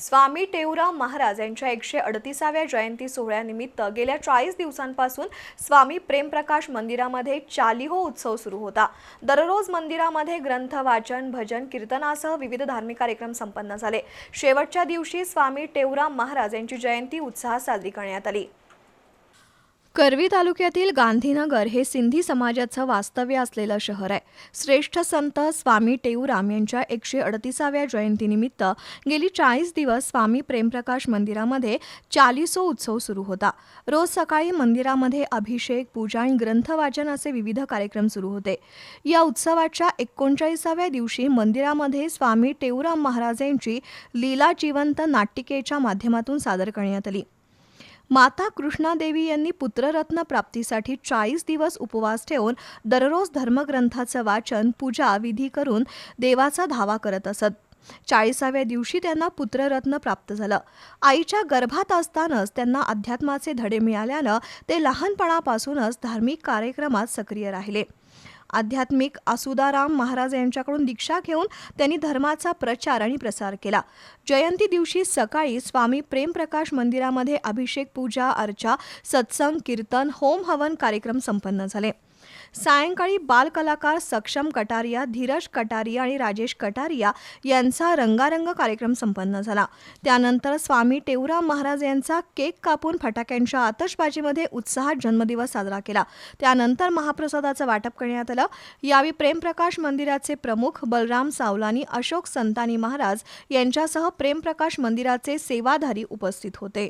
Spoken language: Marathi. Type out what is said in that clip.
स्वामी टेवराम महाराज यांच्या एकशे अडतीसाव्या जयंती सोहळ्यानिमित्त गेल्या चाळीस दिवसांपासून स्वामी प्रेमप्रकाश मंदिरामध्ये चालिहो उत्सव सुरू होता. दररोज मंदिरामध्ये ग्रंथ वाचन भजन कीर्तनासह विविध धार्मिक कार्यक्रम संपन्न झाले. शेवटच्या दिवशी स्वामी टेवराम महाराज यांची जयंती उत्साहात साजरी करण्यात आली. करवी तालुक्यातील गांधीनगर हे सिंधी समाजाचं वास्तव्य असलेलं शहर आहे. श्रेष्ठ संत स्वामी टेऊराम यांच्या एकशे अडतीसाव्या जयंतीनिमित्त गेली चाळीस दिवस स्वामी प्रेमप्रकाश मंदिरामध्ये चालिसो उत्सव सुरू होता. रोज सकाळी मंदिरामध्ये अभिषेक पूजा आणि ग्रंथवाचन असे विविध कार्यक्रम सुरू होते. या उत्सवाच्या एकोणचाळीसाव्या दिवशी मंदिरामध्ये स्वामी टेऊराम महाराज यांची लीला जिवंत नाटिकेच्या माध्यमातून सादर करण्यात आली. माता कृष्णादेवी यांनी पुत्ररत्न प्राप्तीसाठी चाळीस दिवस उपवास ठेवून दररोज धर्मग्रंथाचं वाचन पूजा विधी करून देवाचा धावा करत असत. चाळीसाव्या दिवशी त्यांना पुत्ररत्न प्राप्त झालं. आईच्या गर्भात असतानाच त्यांना अध्यात्माचे धडे मिळाल्यानं ते लहानपणापासूनच धार्मिक कार्यक्रमात सक्रिय राहिले. आध्यात्मिक आसुदाराम महाराज यांच्याकडून दीक्षा घेऊन त्यांनी धर्माचा प्रचार आणि प्रसार केला. जयंती दिवशी सकाळी स्वामी प्रेमप्रकाश मंदिरामध्ये अभिषेक पूजा अर्चा सत्संग कीर्तन होम हवन कार्यक्रम संपन्न झाले. सायंकाळी बालकलाकार सक्षम कटारिया धीरज कटारिया आणि राजेश कटारिया यांचा रंगारंग कार्यक्रम संपन्न झाला. त्यानंतर स्वामी टेवराम महाराज यांचा केक कापून फटाक्यांच्या आतषबाजीमध्ये उत्साहात जन्मदिवस साजरा केला. त्यानंतर महाप्रसादाचं वाटप करण्यात आलं. यावेळी प्रेमप्रकाश मंदिराचे प्रमुख बलराम सावलानी अशोक संतानी महाराज यांच्यासह प्रेमप्रकाश मंदिराचे सेवाधारी उपस्थित होते.